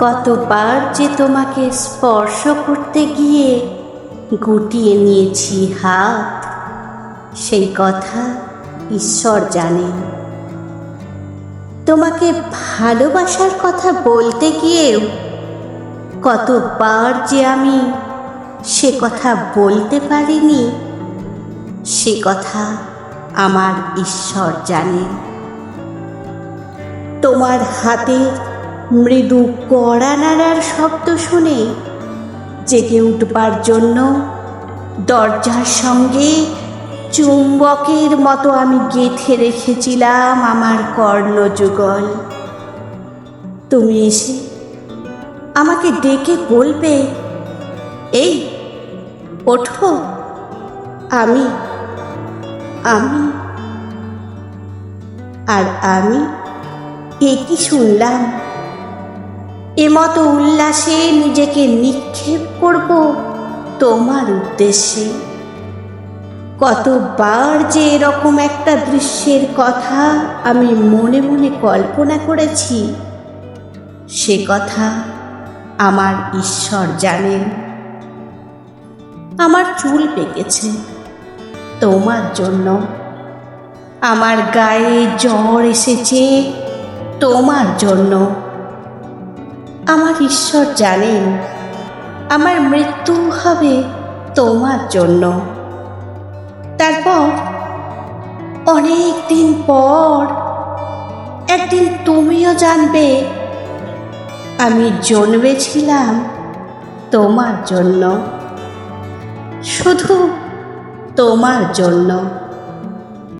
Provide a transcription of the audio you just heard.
কতবার যে তোমাকে স্পর্শ করতে গিয়ে গুটিয়ে নিয়েছি হাত, সেই কথা ঈশ্বর জানেন তোমাকে ভালোবাসার কথা বলতে গিয়েও কতবার যে আমি সে কথা বলতে পারিনি, সে কথা আমার ঈশ্বর জানেন তোমার হাতের মৃদু কড়া নাড়ার শব্দ শুনে জেগে উঠবার জন্য দরজার সঙ্গে চুম্বকের মতো আমি গেঁথে রেখেছিলাম আমার কর্ণযুগল। তুমি এসে আমাকে ডেকে বলবে, এই, ওঠো। আমি আমি, আর আমি এ কি শুনলাম? এমতো উল্লাসে নিজেকে নিক্ষেপ করব তোমার উদ্দেশ্যে। কতবার যে এরকম একটা দৃশ্যের কথা আমি মনে মনে কল্পনা করেছি, সে কথা আমার ঈশ্বর জানেন। আমার চুল পেকেছে তোমার জন্য। আমার গায়ে জ্বর এসেছে তোমার জন্য। আমার ঈশ্বর জানেন, আমার মৃত্যু হবে তোমার জন্য। তারপর অনেক দিন পর একদিন তুমিও জানবে, আমি জন্মেছিলাম তোমার জন্য। শুধু তোমার জন্য।